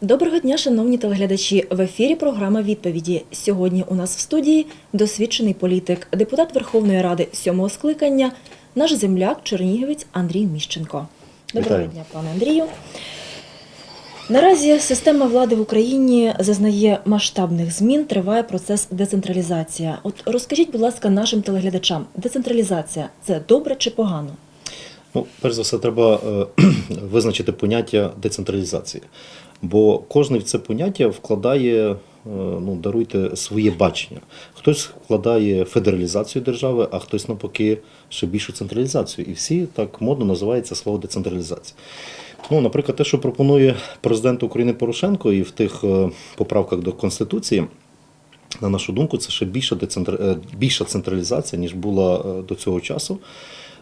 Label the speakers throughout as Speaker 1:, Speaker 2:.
Speaker 1: Доброго дня, шановні телеглядачі. В ефірі програма відповіді. Сьогодні у нас в студії досвідчений політик, депутат Верховної Ради сьомого скликання, наш земляк, чернігівець Андрій Міщенко. Доброго
Speaker 2: Вітаю.
Speaker 1: дня, пане Андрію. Наразі система влади в Україні зазнає масштабних змін, триває процес децентралізації. От розкажіть, будь ласка, нашим телеглядачам, децентралізація це добре чи погано?
Speaker 2: Ну, перш за все, треба е, визначити поняття децентралізації. Бо кожне в це поняття вкладає, е, ну, даруйте, своє бачення. Хтось вкладає федералізацію держави, а хтось навпаки ще більшу централізацію. І всі так модно називається слово децентралізація. Ну, наприклад, те, що пропонує президент України Порошенко, і в тих е, поправках до Конституції. На нашу думку, це ще більша, децентр... е, більша централізація, ніж була до цього часу.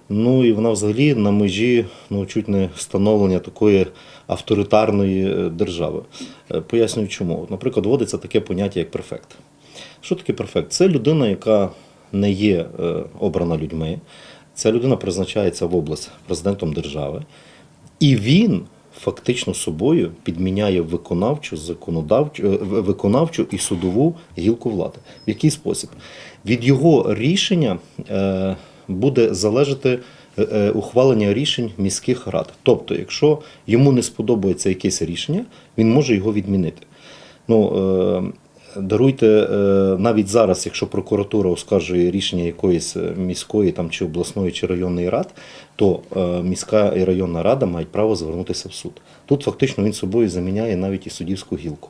Speaker 2: Ну і вона взагалі на межі ну, чуть не встановлення такої авторитарної е, держави. Е, Пояснюю чому. Наприклад, вводиться таке поняття, як префект. Що таке префект? Це людина, яка не є е, обрана людьми. Ця людина призначається в область президентом держави. І він фактично собою підміняє виконавчу, законодавчу, виконавчу і судову гілку влади. В який спосіб? Від його рішення буде залежати е, е, ухвалення рішень міських рад. Тобто, якщо йому не сподобається якесь рішення, він може його відмінити. Ну, е, Даруйте е, навіть зараз, якщо прокуратура оскаржує рішення якоїсь е, міської там чи обласної чи районної рад, то е, міська і районна рада мають право звернутися в суд. Тут фактично він собою заміняє навіть і суддівську гілку.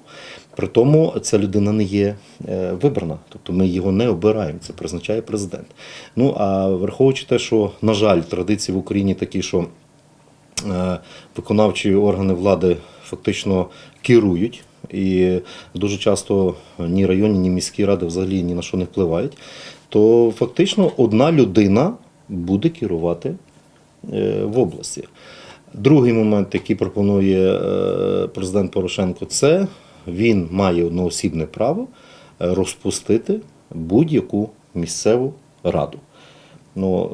Speaker 2: При тому ця людина не є вибрана, тобто ми його не обираємо, це призначає президент. Ну а враховуючи те, що на жаль, традиції в Україні такі, що виконавчі органи влади фактично керують. І дуже часто ні районні, ні міські ради взагалі ні на що не впливають, то фактично одна людина буде керувати е, в області. Другий момент, який пропонує е, президент Порошенко, це він має одноосібне право е, розпустити будь-яку місцеву раду ну,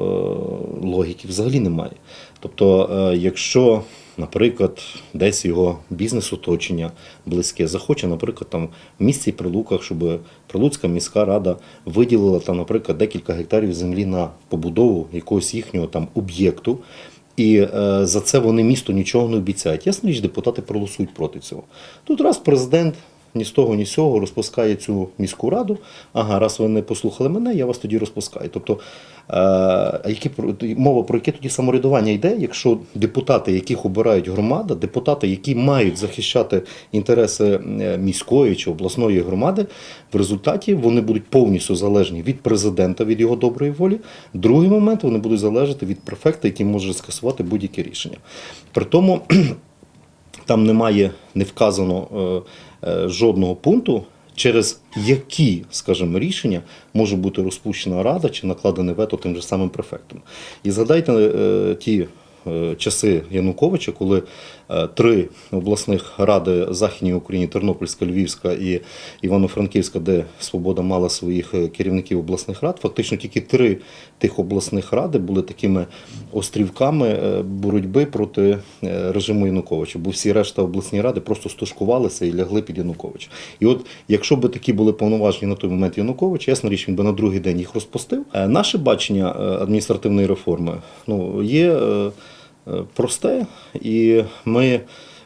Speaker 2: логіки взагалі немає. Тобто, якщо, наприклад, десь його бізнес-оточення близьке захоче, наприклад, там в місті Прилуках, щоб Прилуцька міська рада виділила там, наприклад, декілька гектарів землі на побудову якогось їхнього там об'єкту. І е, за це вони місту нічого не обіцяють. Ясно річ, депутати проголосують проти цього. Тут раз президент ні з того, ні з цього розпускає цю міську раду. Ага, раз ви не послухали мене, я вас тоді розпускаю. Тобто, е, а які про- мова про яке тоді самоврядування йде, якщо депутати, яких обирають громада, депутати, які мають захищати інтереси е, міської чи обласної громади, в результаті вони будуть повністю залежні від президента, від його доброї волі. Другий момент вони будуть залежати від префекта, який може скасувати будь-яке рішення. При тому там немає не вказано е, е, жодного пункту, через які, скажімо, рішення може бути розпущена рада чи накладене вето тим же самим префектом. І згадайте е, ті е, часи Януковича, коли е, три обласних ради Західній Україні, Тернопільська, Львівська і Івано-Франківська, де Свобода мала своїх е, керівників обласних рад, фактично тільки три тих обласних ради були такими острівками е, боротьби проти е, режиму Януковича, бо всі решта обласні ради просто стушкувалися і лягли під Януковича. І от якщо б такі були повноважені на той момент Януковича, ясна річ, він би на другий день їх розпустив. Е, Наше бачення е, адміністративної реформи ну, є е, е, просте, і ми.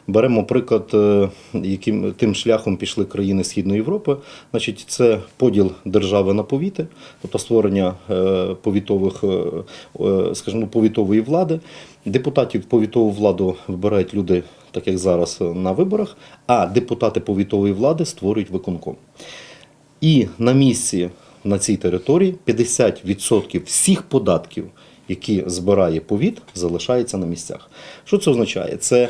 Speaker 2: Беремо приклад, е, яким тим шляхом пішли країни Східної Європи. Значить, це поділ держави на повіти, тобто створення е, повітових, е, е, скажімо, повітової влади. Депутатів повітову владу вибирають люди, так як зараз на виборах, а депутати повітової влади створюють виконком. І на місці на цій території 50% всіх податків, які збирає повіт, залишається на місцях. Що це означає? Це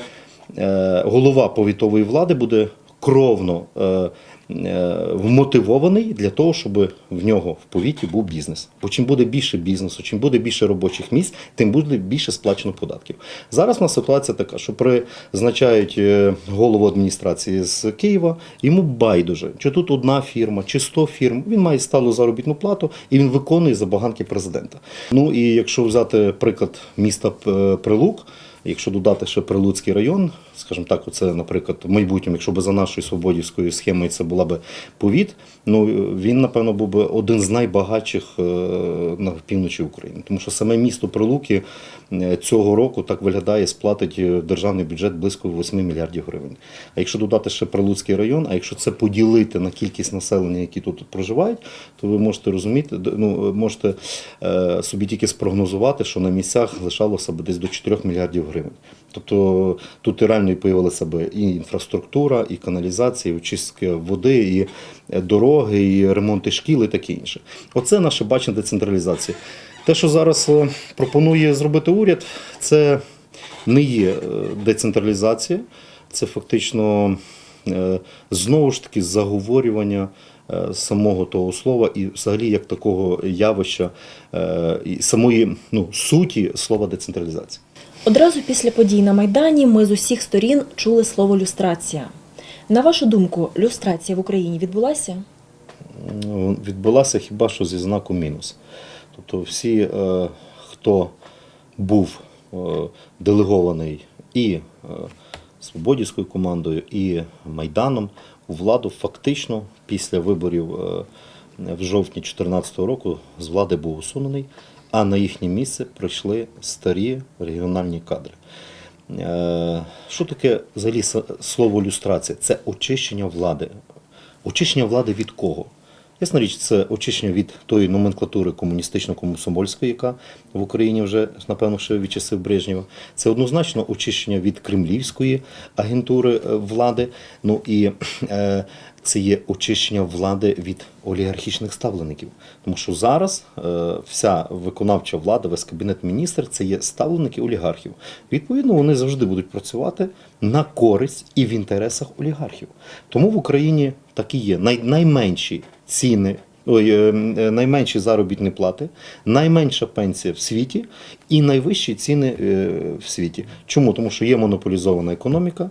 Speaker 2: е, голова повітової влади буде кровно е, е, вмотивований для того, щоб в нього в повіті був бізнес. Бо чим буде більше бізнесу, чим буде більше робочих місць, тим буде більше сплачено податків. Зараз у нас ситуація така, що призначають е, голову адміністрації з Києва, йому байдуже, чи тут одна фірма, чи 100 фірм. Він має сталу заробітну плату і він виконує забаганки президента. Ну і якщо взяти приклад міста Прилук. Якщо додати ще Прилуцький район, скажімо так, оце, наприклад, в майбутньому, якщо б за нашою свободівською схемою це була б повіт, ну він, напевно, був би один з найбагатших е, на півночі України. Тому що саме місто Прилуки е, цього року так виглядає, сплатить е, державний бюджет близько 8 мільярдів гривень. А якщо додати ще Прилуцький район, а якщо це поділити на кількість населення, які тут проживають, то ви можете розуміти, ну можете е, собі тільки спрогнозувати, що на місцях лишалося б десь до 4 мільярдів гривень. Тобто тут реально появилася б і інфраструктура, і каналізація, і очистка води, і е, дороги, і ремонти шкіл, і таке інше. Оце наше бачення децентралізації. Те, що зараз е, пропонує зробити уряд, це не є е, децентралізація, це фактично знову ж таки заговорювання самого того слова і взагалі як такого явища і самої ну, суті слова децентралізація.
Speaker 1: Одразу після подій на Майдані ми з усіх сторін чули слово люстрація. На вашу думку, люстрація в Україні відбулася?
Speaker 2: Ну, відбулася хіба що зі знаку мінус. Тобто всі, е, хто був е, делегований і е, Свободівською командою, і Майданом у владу, фактично після виборів в жовтні 2014 року з влади був усунений, а на їхнє місце прийшли старі регіональні кадри. Е, Що таке взагалі слово люстрація? Це очищення влади. Очищення влади від кого? Ясна річ, це очищення від тої номенклатури комуністично-комсомольської, яка в Україні вже, напевно, ще від часів Брежнєва. Це однозначно очищення від кремлівської агентури е, влади. Ну і е, це є очищення влади від олігархічних ставлеників. Тому що зараз е, вся виконавча влада, весь кабінет міністр це є ставленики олігархів. Відповідно, вони завжди будуть працювати на користь і в інтересах олігархів. Тому в Україні так і є. Най, найменші ціни. Ой, е, е, найменші заробітні плати, найменша пенсія в світі і найвищі ціни е, в світі. Чому? Тому що є монополізована економіка.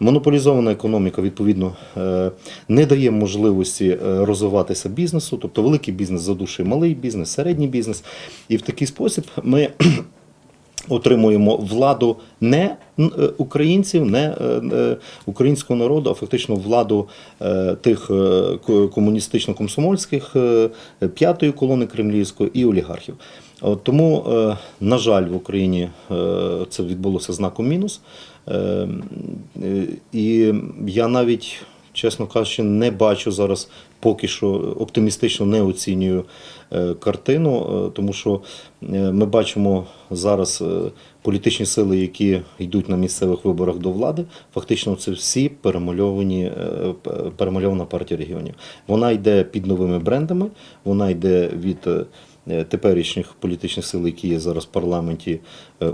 Speaker 2: Монополізована економіка, відповідно, не дає можливості розвиватися бізнесу, тобто великий бізнес задушує малий бізнес, середній бізнес. І в такий спосіб ми отримуємо владу не е, українців, не е, е, українського народу, а фактично владу тих комуністично-комсомольських п'ятої колони кремлівської і олігархів. Тому, на жаль, в Україні це відбулося знаком мінус. І я навіть, чесно кажучи, не бачу зараз поки що оптимістично не оцінюю е, картину, е, тому що е, ми бачимо зараз політичні сили, які йдуть на місцевих виборах до влади. Фактично, це всі перемальовані перемальована партія регіонів. Вона йде під новими брендами, вона йде від. Теперішніх політичних сил, які є зараз в парламенті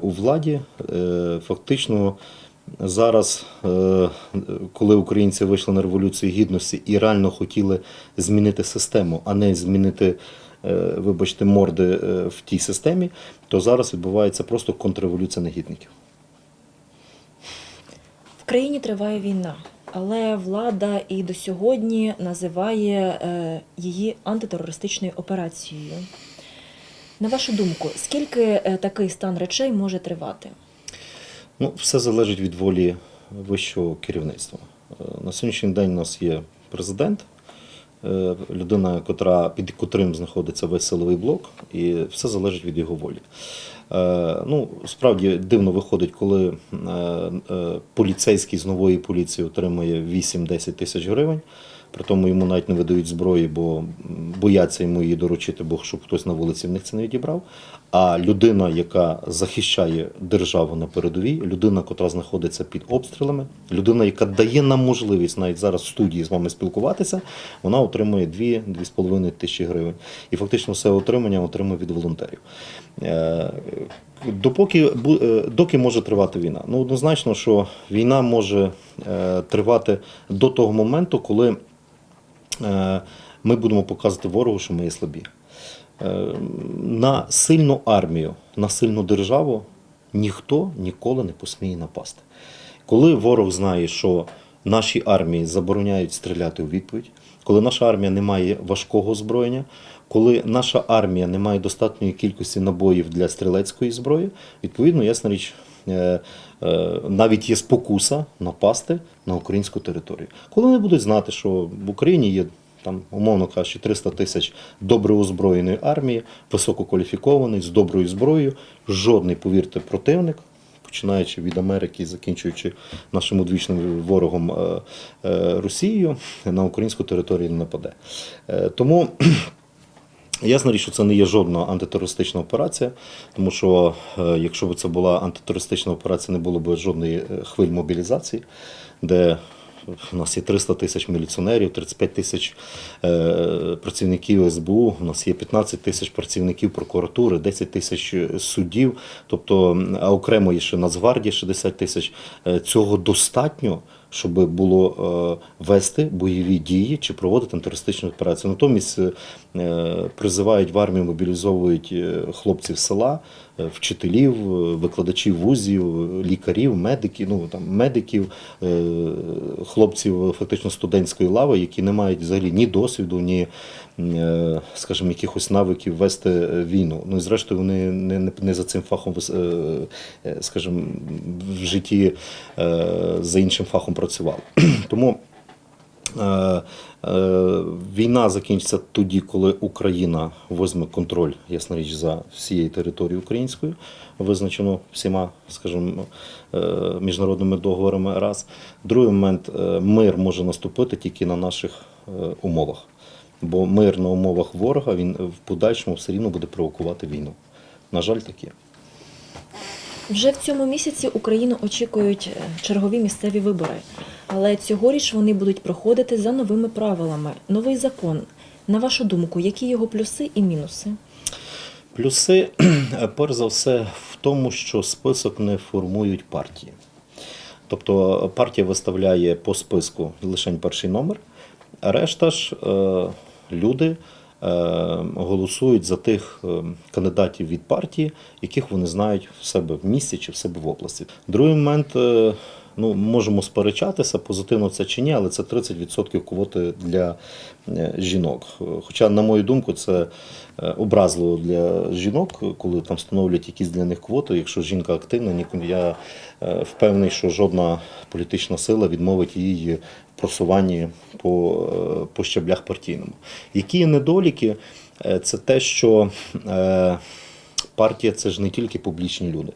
Speaker 2: у владі, фактично зараз, е, коли українці вийшли на революцію гідності і реально хотіли змінити систему, а не змінити, е, вибачте, морди е, в тій системі, то зараз відбувається просто контрреволюція негідників.
Speaker 1: В країні триває війна, але влада і до сьогодні називає її антитерористичною операцією. На вашу думку, скільки такий стан речей може тривати?
Speaker 2: Ну, все залежить від волі вищого керівництва. Е, На сьогоднішній день у нас є президент, е, людина, котра, під котрим знаходиться весь силовий блок, і все залежить від його волі. Е, Ну, справді дивно виходить, коли поліцейський з нової поліції отримує 8-10 тисяч гривень. При тому йому навіть не видають зброї, бо бояться йому її доручити, бо щоб хтось на вулиці в них це не відібрав. А людина, яка захищає державу на передовій, людина, котра знаходиться під обстрілами, людина, яка дає нам можливість навіть зараз в студії з вами спілкуватися, вона отримує 2-2,5 тисячі гривень. І фактично все отримання отримує від волонтерів. Допоки е, доки може тривати війна? Ну однозначно, що війна може е, тривати до того моменту, коли е, ми будемо показувати ворогу, що ми є слабі. На сильну армію, на сильну державу ніхто ніколи не посміє напасти. Коли ворог знає, що нашій армії забороняють стріляти у відповідь, коли наша армія не має важкого озброєння, коли наша армія не має достатньої кількості набоїв для стрілецької зброї, відповідно, ясна річ, е, е, навіть є спокуса напасти на українську територію. Коли вони будуть знати, що в Україні є там, умовно кажучи, 300 тисяч добре озброєної армії, висококваліфікований, з доброю зброєю, жодний, повірте, противник. Починаючи від Америки і закінчуючи нашим одвічним ворогом е, Росією, на українську територію не нападе. Тому Ясна річ, що це не є жодна антитерористична операція, тому що е, якщо б це була антитерористична операція, не було б жодної е, хвиль мобілізації, де у нас є 300 тисяч міліціонерів, 35 тисяч е, працівників СБУ, у нас є 15 тисяч працівників прокуратури, 10 тисяч суддів, тобто а окремо є ще Нацгвардія 60 тисяч. Цього достатньо, щоб було е, вести бойові дії чи проводити антитерористичну операцію. Натомість е, призивають в армію, мобілізовують е, хлопців села, вчителів, викладачів вузів, лікарів, медиків, ну там медиків, хлопців фактично студентської лави, які не мають взагалі ні досвіду, ні, скажімо, якихось навиків вести е, війну. Ну і зрештою вони не, не, не за цим фахом, е, е, скажімо, в житті е, за іншим фахом працювали. Тому Е, е, Війна закінчиться тоді, коли Україна візьме контроль, ясна річ, за всією територією українською, визначено всіма, скажімо, е, міжнародними договорами. Раз. Другий момент е, мир може наступити тільки на наших е, умовах. Бо мир на умовах ворога він в подальшому все рівно буде провокувати війну. На жаль, таке.
Speaker 1: Вже в цьому місяці Україну очікують е, чергові місцеві вибори, але цьогоріч вони будуть проходити за новими правилами. Новий закон. На вашу думку, які його плюси і мінуси?
Speaker 2: Плюси, перш за все, в тому, що список не формують партії. Тобто партія виставляє по списку лише перший номер, а решта ж е, люди е, голосують за тих е, кандидатів від партії, яких вони знають в себе в місті чи в себе в області. Другий момент. Ну, можемо сперечатися, позитивно це чи ні, але це 30% квоти для е, жінок. Хоча, на мою думку, це е, образливо для жінок, коли там встановлюють якісь для них квоти. Якщо жінка активна, я е, впевнений, що жодна політична сила відмовить її в просуванні по, по щаблях партійному. Які недоліки? Це те, що партія це ж не тільки публічні люди.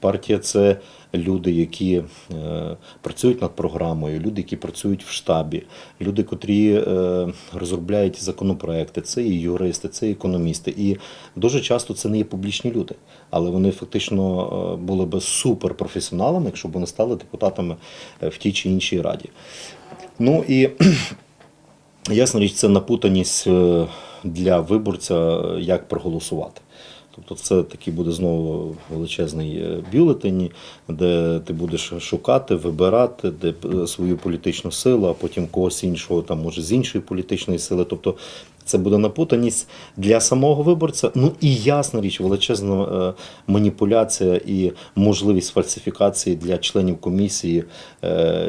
Speaker 2: Партія це люди, які е, працюють над програмою, люди, які працюють в штабі, люди, котрі е, розробляють законопроекти, це і юристи, це і економісти. І дуже часто це не є публічні люди, але вони фактично е, були би суперпрофесіоналами, якщо б вони стали депутатами в тій чи іншій раді. Ну і Ясна річ, це напутаність для виборця, як проголосувати. Тобто це такий буде знову величезний е, бюлетень, де ти будеш шукати, вибирати, де е, свою політичну силу, а потім когось іншого, там може з іншої політичної сили. Тобто це буде напутаність для самого виборця. Ну і ясна річ, величезна е, маніпуляція і можливість фальсифікації для членів комісії,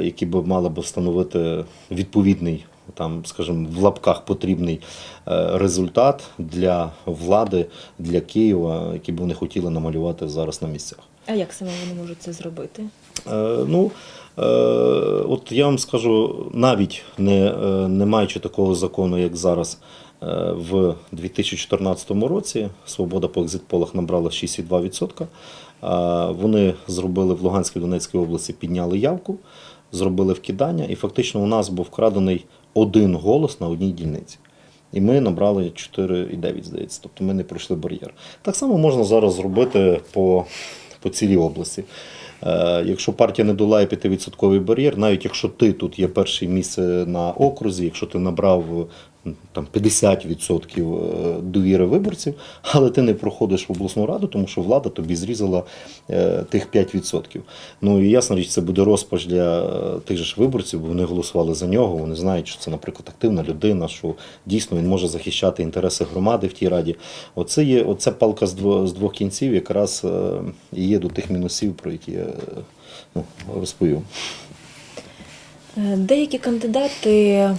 Speaker 2: які б мали б встановити відповідний там, скажімо, в лапках потрібний е, результат для влади, для Києва, який б вони хотіли намалювати зараз на місцях.
Speaker 1: А як саме вони можуть це зробити?
Speaker 2: Е, Ну, е, от я вам скажу, навіть не, е, не маючи такого закону, як зараз, е, в 2014 році свобода по екзитполах набрала 6,2%. А Вони зробили в Луганській Донецькій області, підняли явку, зробили вкидання, і фактично у нас був вкрадений один голос на одній дільниці. І ми набрали 4,9, здається. Тобто ми не пройшли бар'єр. Так само можна зараз зробити по, по цілій області. Е, Якщо партія не долає 5% бар'єр, навіть якщо ти тут є перше місце на окрузі, якщо ти набрав там 50% е, довіри виборців, але ти не проходиш в обласну раду, тому що влада тобі зрізала е, тих 5%. Ну і ясна річ, це буде розпач для е, тих же ж виборців, бо вони голосували за нього. Вони знають, що це, наприклад, активна людина, що дійсно він може захищати інтереси громади в тій раді. Оце є оце палка з двох, з двох кінців, якраз і є до тих мінусів, про які я ну, розповів.
Speaker 1: Деякі кандидати,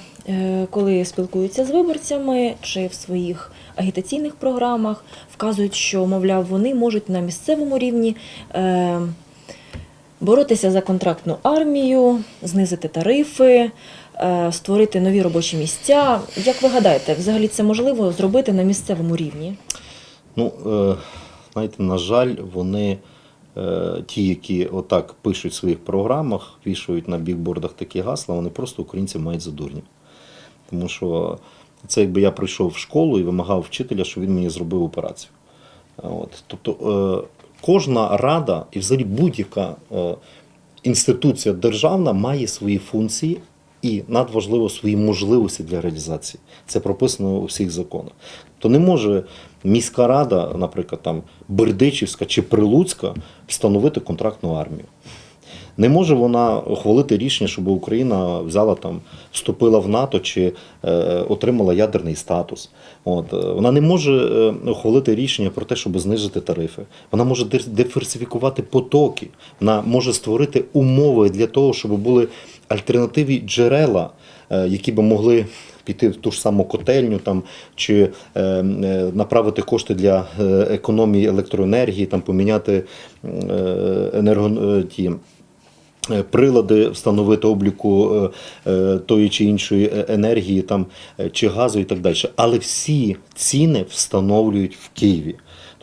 Speaker 1: коли спілкуються з виборцями чи в своїх агітаційних програмах, вказують, що, мовляв, вони можуть на місцевому рівні е, боротися за контрактну армію, знизити тарифи, е, створити нові робочі місця. Як ви гадаєте, взагалі це можливо зробити на місцевому рівні?
Speaker 2: Ну, е, знаєте, на жаль, вони, е, ті, які отак пишуть в своїх програмах, вішають на бікбордах такі гасла, вони просто українців мають за дурнів. Тому що це якби я прийшов в школу і вимагав вчителя, щоб він мені зробив операцію. От. Тобто е, кожна рада і взагалі будь-яка е, інституція державна має свої функції і надважливо свої можливості для реалізації. Це прописано у всіх законах. То не може міська рада, наприклад, там Бердичівська чи Прилуцька, встановити контрактну армію. Не може вона ухвалити рішення, щоб Україна взяла там, вступила в НАТО чи е, отримала ядерний статус. От е, вона не може е, ухвалити рішення про те, щоб знизити тарифи. Вона може диверсифікувати потоки. Вона може створити умови для того, щоб були альтернативні джерела, е, які би могли піти в ту ж саму котельню там, чи е, е, направити кошти для економії електроенергії, там, поміняти е, енерго, ті, прилади встановити обліку е, е, тої чи іншої е, енергії там, е, чи газу і так далі. Але всі ціни встановлюють в Києві.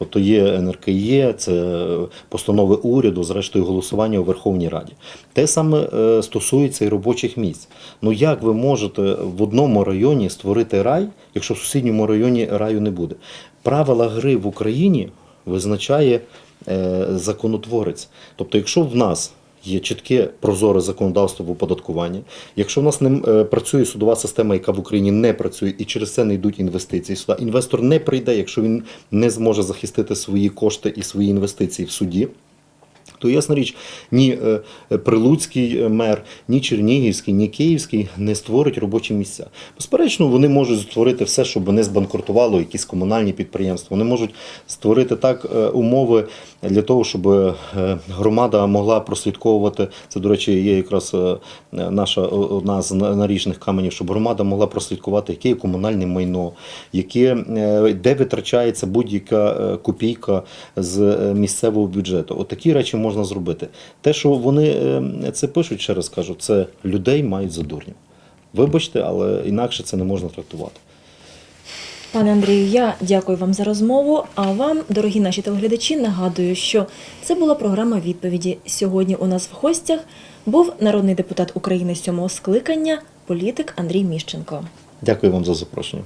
Speaker 2: Тобто є НРКЄ, це постанови уряду, зрештою голосування у Верховній Раді. Те саме е, стосується і робочих місць. Ну як ви можете в одному районі створити рай, якщо в сусідньому районі раю не буде? Правила гри в Україні визначає е, законотворець. Тобто, якщо в нас є чітке прозоре законодавство в оподаткуванні, якщо в нас не е, працює судова система, яка в Україні не працює, і через це не йдуть інвестиції сюди, інвестор не прийде, якщо він не зможе захистити свої кошти і свої інвестиції в суді. То ясна річ, ні е, Прилуцький е, мер, ні Чернігівський, ні Київський не створять робочі місця. Безперечно, вони можуть створити все, щоб не збанкрутувало якісь комунальні підприємства. Вони можуть створити так е, умови для того, щоб громада могла прослідковувати. Це, до речі, є якраз наша одна з наріжних каменів, щоб громада могла прослідкувати, яке є комунальне майно, яке, де витрачається будь-яка копійка з місцевого бюджету. От такі речі можна зробити. Те, що вони е, це пишуть, ще раз кажу, це людей мають за дурнів. Вибачте, але інакше це не можна трактувати.
Speaker 1: Пане Андрію, я дякую вам за розмову. А вам, дорогі наші телеглядачі, нагадую, що це була програма відповіді. Сьогодні у нас в гостях був народний депутат України сьомого скликання, політик Андрій Міщенко.
Speaker 2: Дякую вам за запрошення.